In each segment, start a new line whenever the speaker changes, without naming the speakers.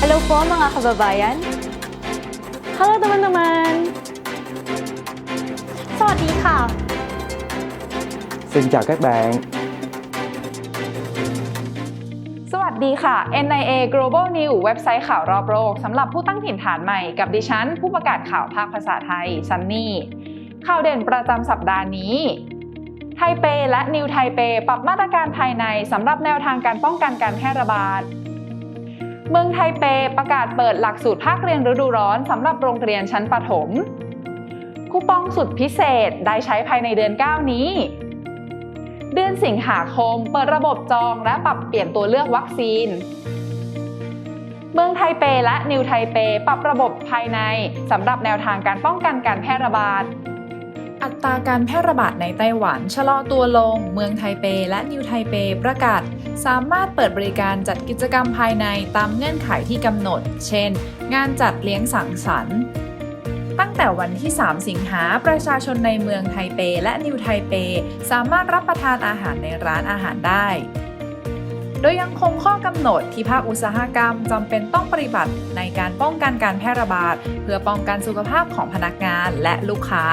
Hello po mga kababayan.
Halo teman-teman.
สวัสดีค่ะ
Xin chào các bạn.
สวัสดีค่ะ NIA Global News เว็บไซต์ข่าวรอบโลกสำหรับผู้ตั้งถิ่นฐานใหม่กับดิฉัน ผู้ประกาศข่าวภาคภาษาไทยซันนี่ ข่าวเด่นประจำสัปดาห์นี้ ไทเปและนิวไทเปปรับมาตรการภายในสำหรับแนวทางการป้องกันการแพร่ระบาด เมืองไทเปประกาศเปิดหลักสูตรภาคเรียนฤดูร้อนสำหรับโรงเรียนชั้นประถม คูปองสุดพิเศษได้ใช้ภายในเดือน 9 นี้ เดือนสิงหาคมเปิดระบบจองและปรับเปลี่ยนตัวเลือกวัคซีน เมืองไทเปและนิวไทเปปรับระบบภายในสำหรับแนวทางการป้องกันการแพร่ระบาด
อัตราการแพร่ระบาดในไต้หวันชะลอตัวลง เมืองไทเปและนิวไทเปประกาศ สามารถเปิดบริการจัดกิจกรรมภายในตามเงื่อนไขที่กำหนด เช่น งานจัดเลี้ยงสังสรรค์ ตั้งแต่วันที่ 3 สิงหาประชาชนในเมืองไทเปและนิวไทเป สามารถรับประทานอาหารในร้านอาหารได้ โดยยังคงข้อกำหนดที่ภาคอุตสาหกรรมจำเป็นต้องปฏิบัติในการป้องกันการแพร่ระบาด เพื่อป้องกันสุขภาพของพนักงานและลูกค้า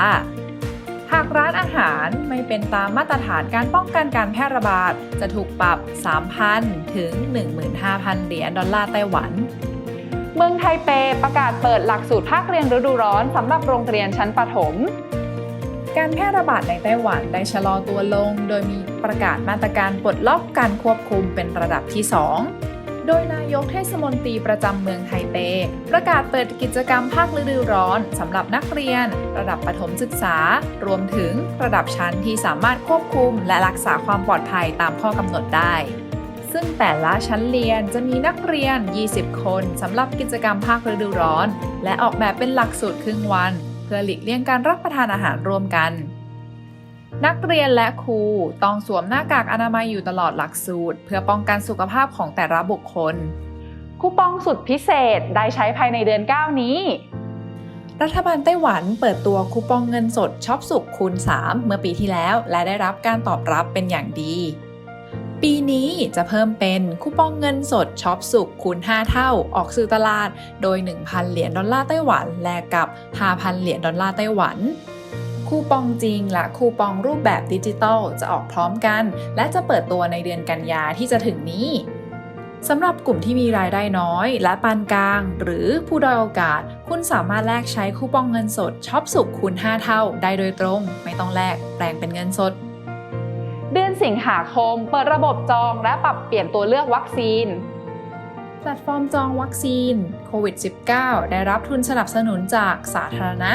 หากร้านอาหารไม่เป็นตามมาตรฐานการป้องกันการแพร่ระบาด จะถูกปรับ 3,000 ถึง 15,000 เหรียญดอลลาร์ไต้หวัน
เมืองไทเปประกาศเปิดหลักสูตรภาคเรียนฤดูร้อนสำหรับโรงเรียนชั้นประถม
การแพร่ระบาดในไต้หวันได้ชะลอตัวลง โดยมีประกาศมาตรการปลดล็อกการควบคุมเป็นระดับที่ 2 โดยนายกเทศมนตรีประจำเมืองไทเป ประกาศเปิดกิจกรรมภาคฤดูร้อนสำหรับนักเรียน ระดับประถมศึกษา รวมถึงระดับชั้นที่สามารถควบคุม และรักษาความปลอดภัยตามข้อกำหนดได้ ซึ่งแต่ละชั้นเรียนจะมีนักเรียน 20 คนสำหรับกิจกรรมภาคฤดูร้อน และออกแบบเป็นหลักสูตรครึ่งวัน เพื่อหลีกเลี่ยงการรับประทานอาหารร่วมกัน นักเรียนและครูต้องสวมหน้ากากอนามัยอยู่ตลอดหลักสูตร เพื่อป้องกันสุขภาพของแต่ละบุคคล
คูปองสุดพิเศษได้ใช้ภายในเดือน 9 นี้
รัฐบาลไต้หวันเปิดตัวคูปองเงินสดช็อปสุขคูณ 3 เมื่อปีที่แล้ว และได้รับการตอบรับเป็นอย่างดี ปีนี้จะเพิ่มเป็นคูปองเงินสดช็อปสุขคูณ 5 เท่า ออกสื่อตลาด โดย 1,000 เหรียญดอลลาร์ไต้หวันแลกกับ 5,000 เหรียญดอลลาร์ไต้หวัน คูปองจริงและคูปองรูปแบบดิจิตอลจะออกพร้อมกัน และจะเปิดตัวในเดือนกันยาที่จะถึงนี้สำหรับกลุ่มที่มีรายได้น้อย และปานกลาง หรือผู้ด้อยโอกาส คุณสามารถแลกใช้คูปองเงินสดช็อปสุขคูณ 5 เท่า ได้โดยตรง ไม่ต้องแลกแปลงเป็นเงินสด
เดือนสิงหาคม เปิดระบบจองและปรับเปลี่ยนตัวเลือกวัคซีน
แพลตฟอร์มจองวัคซีนโควิด -19 ได้รับทุนสนับสนุนจากสาธารณะ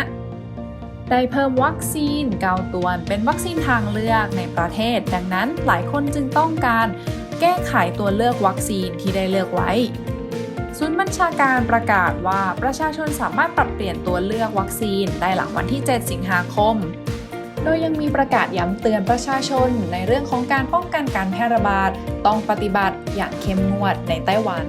ได้เพิ่มวัคซีนเกาตัวเป็นวัคซีนทางเลือกในประเทศ ดังนั้นหลายคนจึงต้องการแก้ไขตัวเลือกวัคซีนที่ได้เลือกไว้ศูนย์บัญชาการประกาศว่าประชาชนสามารถปรับเปลี่ยนตัวเลือกวัคซีนได้หลังวันที่ 7 สิงหาคม โดยยังมีประกาศย้ำเตือนประชาชนในเรื่องของการป้องกันการแพร่ระบาด ต้องปฏิบัติอย่างเข้มงวดในไต้หวัน